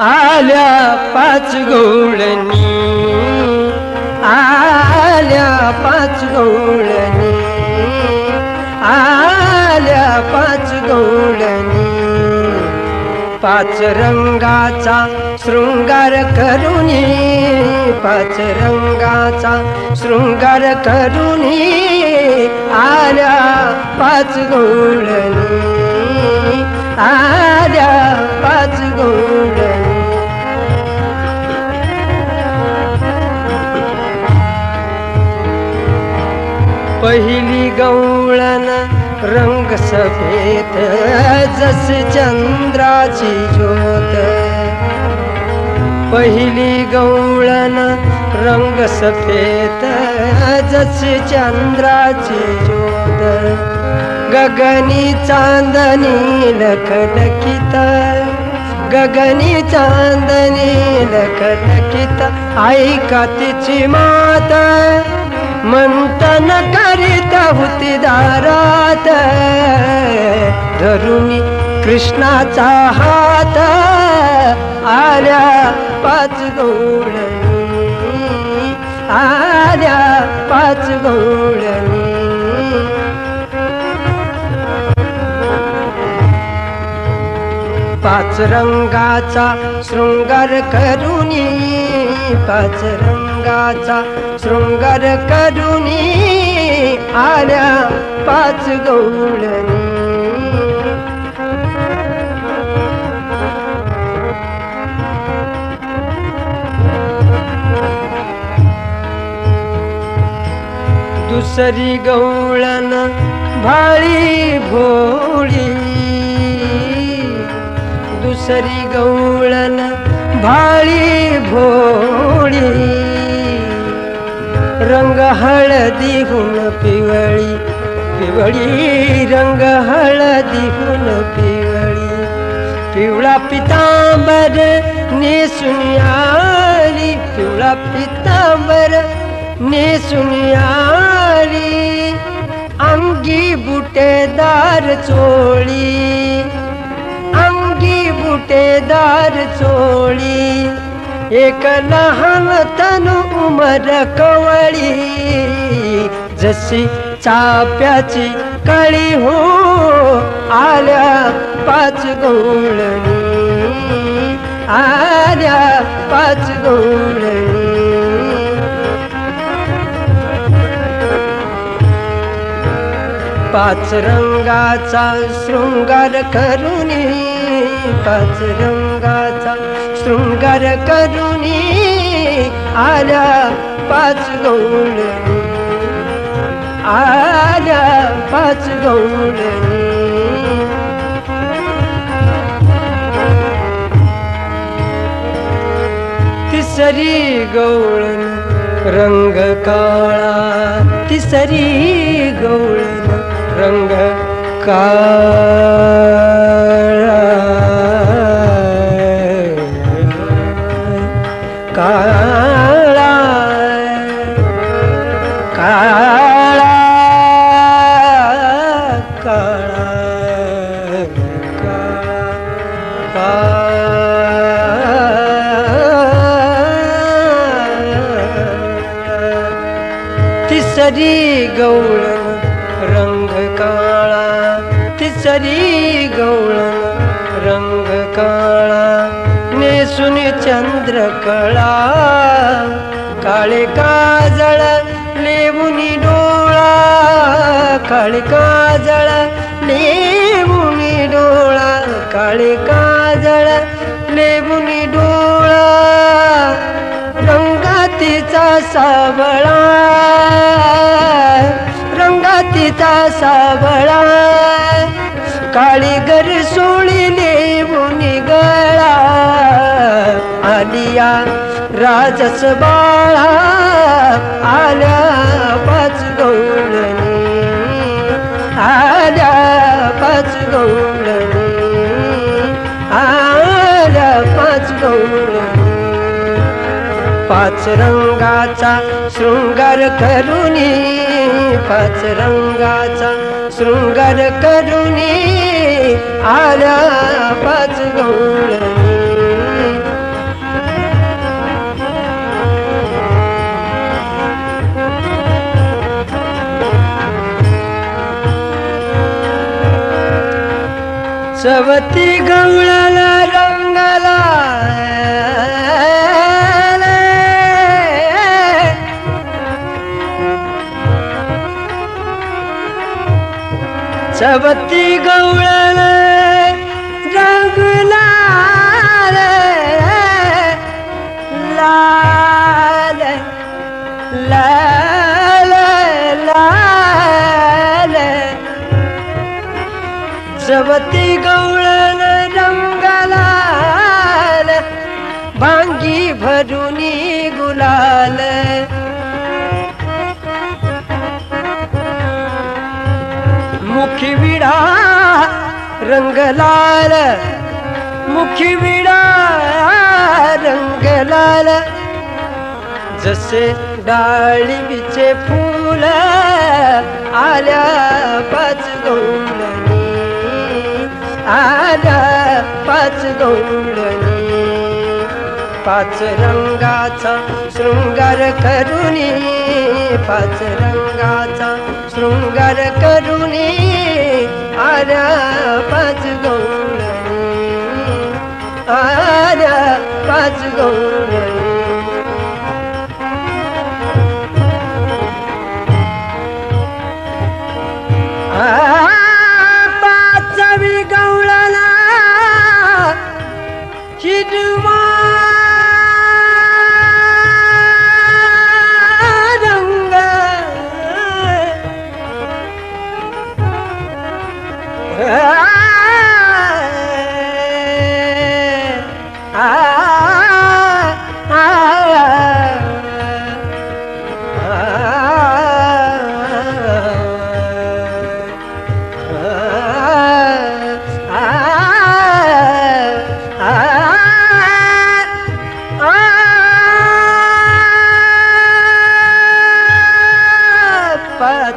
आल्या पाच गवळणी. आल्या पाच गवळणी. आल्या पाच गवळणी. पाच रंगाचा शृंगार करुणी पाच रंगाचा शृंगार करुणी आल्या पाच गवळणी. आल्या पाच गवळणी. पहिली गवळण रंग सफेद जस चंद्राची ज्योत. पहिली गवळण रंग सफेद जस चंद्राची ज्योत. गगनी चांदनी लखलखित गगनी चांदनी लखलखित ऐका तिची माता. मंथन करीत होती दारात धरुणी कृष्णाचा हात आल्या पाच गवळणी आल्या पाच गवळणी पाच रंगाचा शृंगार करुणी पाच अंगाचा शृंगार करुणी आल्या पाच गवळणी दुसरी गौळण भाळी भोळी. दुसरी गौळण भाळी भोळी. रंग हळदीहून पिवळी. पिवळी रंग हळदीहून पिवळी. पिवळा पितांबर नेसून पिवळा पितांबर नेसून अंगी बुटेदार चोळी. अंगी बुटेदार चोळी. एक लहान तनु उमर कवळी जशी चाप्याची कळी हो आल्या पाच गोळणी आल्या पाच गोळणी पाच रंगाचा शृंगार करुणी पाच रंगाचा शृंगार करुणी आल्या पाच गवळणी आल्या पाच गवळणी तिसरी गौळ रंग काळा तिसरी गौळ रंग काळा. काळा. काळा. काळा. तिसरी गवळण सरी गवळण रंग काळा नेसून चंद्र कळा काळे काजळ लेवुनी डोळा. काळे काजळ लेवुनी डोळा. काळे काजळ लेवुनी डोळा. रंगातीचा सावळा. रंगातीचा सावळा. काळी गर सोळी लेवून गळा आलिया राजस बाळा आल्या पाच गवळणी आल्या पाच गवळणी आल्या पाच गवळणी पाच रंगाचा शृंगार करुणी पाच रंगाचा शृंगार करुणी. आल्या पाच गौळ सवती गौळाला रंगाला सवती गौळाला जवती गवळण रंगलाल भांगी भरुनी गुलाल. मुखी विडा रंगलाल मुखी विडा रंगलाल. जसे डाळिंबीचे फूल आल्या पाच गौंडणी पाच पाच रंगाचा शृंगार करुणी पाच रंगाचा शृंगार करुणी आर्या पाच गौंडणी आर्या पाच गौंडणी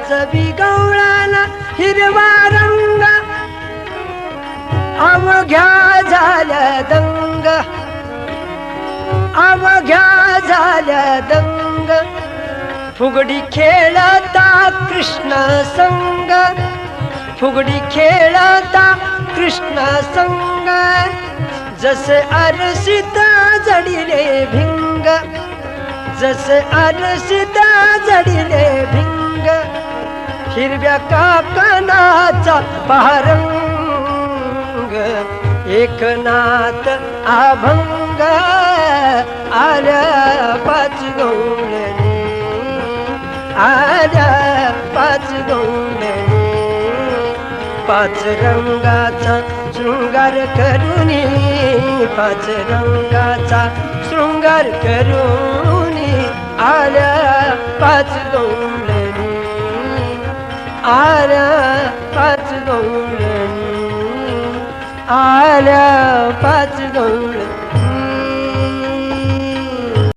पाचवी गवळाला हिरवा रंग. अवघ्या झाल्या दंग. अवघ्या झाल्या दंग. फुगडी खेळता कृष्ण संग. फुगडी खेळता कृष्ण संग. जसे अरसिता जडिले भिंग. जसे अरसिता जडिले भिंग. हिरव्या काकणाचा पारंग एकनाथ अभंग आल्या पाच गौळणी आल्या पाच गौंडणी. पाच रंगाचा शृंगार करुणी पाच रंगाचा शृंगार करुणी आल्या पाच गौंडणी. आल्या पाच गौंडणी आल्या पाच गौंडणी